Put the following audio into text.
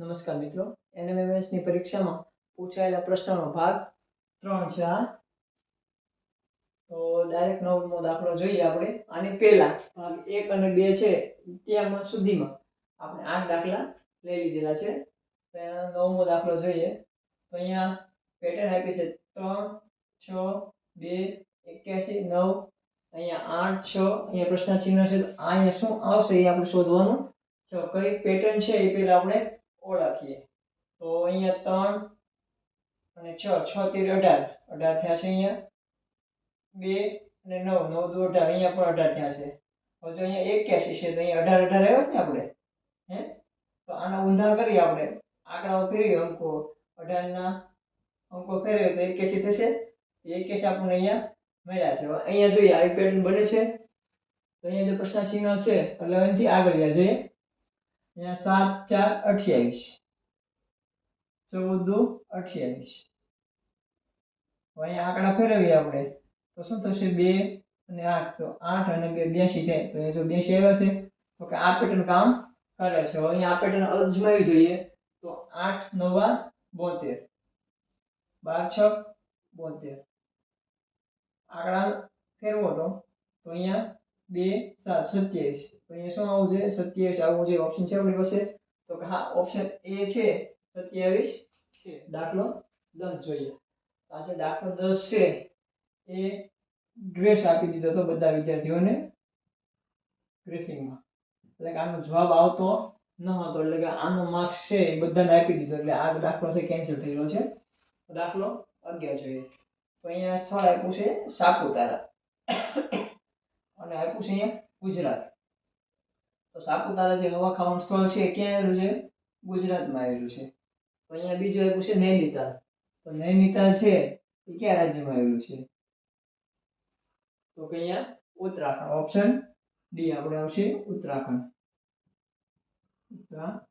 નમસ્કાર મિત્રો. એનએમએમએસની પરીક્ષામાં પૂછાયેલા પ્રશ્નનો ભાગ ત્રણ છે આ તો ડાયરેક્ટ નવમો દાખલો જોઈએ આપણે. આની પહેલા ભાગ એક અને બે છે ત્યાં સુધીમાં આપણે આઠ દાખલા લઈ લીધેલા છે. તો નવમો દાખલો જોઈએ. તો અહીંયા પેટર્ન આપી છે ત્રણ, છ, બે, એક્યાસી, નવ. અહીંયા આઠ, છ. અહીંયા પ્રશ્ન ચિહ્ન છે. તો અહીંયા શું આવશે એ આપણે શોધવાનું. છે કઈ પેટર્ન છે એ પહેલાં આપણે ઓળખીએ. તો અહીંયા ત્રણ અને છ છ તેર અઢાર. અઢાર થયા છે અહીંયા. બે અને નવ નવ દુ અઢાર. અહીંયા પણ અઢાર થયા છે. હવે જો અહીંયા એક્યાસી છે, તો અહીંયા અઢાર અઢાર આવ્યો ને આપણે? હે? તો આના ઊંધા કરીએ આપણે. આંકડાઓ ફેરવીએ અંકો. અઢારના અંકો ફેરવીએ તો એક્યાસી થશે. એક્યાસી આપણને અહીંયા મળ્યા છે. અહીંયા જોઈએ, આવી પેટર્ન બને છે. તો અહીંયા જે પ્રશ્ન ચિહ્ન છે, એટલે અહીંથી આગળ જઈએ સાત, ચાર, અઠ્યાવીસ. ચૌદ દુ અઠ્યાવીસ અહીંયા આંકડા ફેરવીએ આપણે. તો શું થશે? બે અને આઠ. તો આઠ અને બે બ્યાસી થાય. તો અહીંયા જો બ્યાસી આવ્યા છે, તો કે આ પેટર્ન કામ કરે છે. અહીંયા આ પેટર્ન અજમાવી જોઈએ. તો આઠ, નવા, બોતેર. બાર, છ, બોતેર. આંકડા ફેરવો તો અહીંયા બે સાત, સત્યાવીસ. તો અહીંયા શું આવવું જોઈએ? સત્યાવીસ આવવું જોઈએ. ઓપ્શન છે આપણી પાસે? તો હા ઓપ્શન એ છે. સત્યાવીસ છે. દાખલો દસ જોઈએ. આ છે દાખલો દસ છે, એ ગ્રેસ આપી દીધો હતો બધા વિદ્યાર્થીઓને ગ્રેસિંગમાં એટલે કે આનો જવાબ આવતો ન હતો. એટલે કે આનો માર્ક્સ છે એ બધાને આપી દીધો. એટલે આ દાખલો છે કેન્સલ થયેલો છે. દાખલો અગિયાર જોઈએ. તો અહીંયા સ્થળ આપ્યું છે સાપુતારા. અને આપ્યું છે અહીંયા ગુજરાત. તો સાપુતારા જે હવા ખાવાનું સ્થળ છે, ક્યાં આવેલું છે? ગુજરાતમાં આવેલું છે. તો અહીંયા બીજું આપ્યું છે નૈનીતાલ. તો નૈનીતાલ છે એ કયા રાજ્યમાં આવેલું છે? તો કે અહીંયા ઉત્તરાખંડ. ઓપ્શન ડી આપણે આવશે ઉત્તરાખંડ. ઉત્તરાખંડ.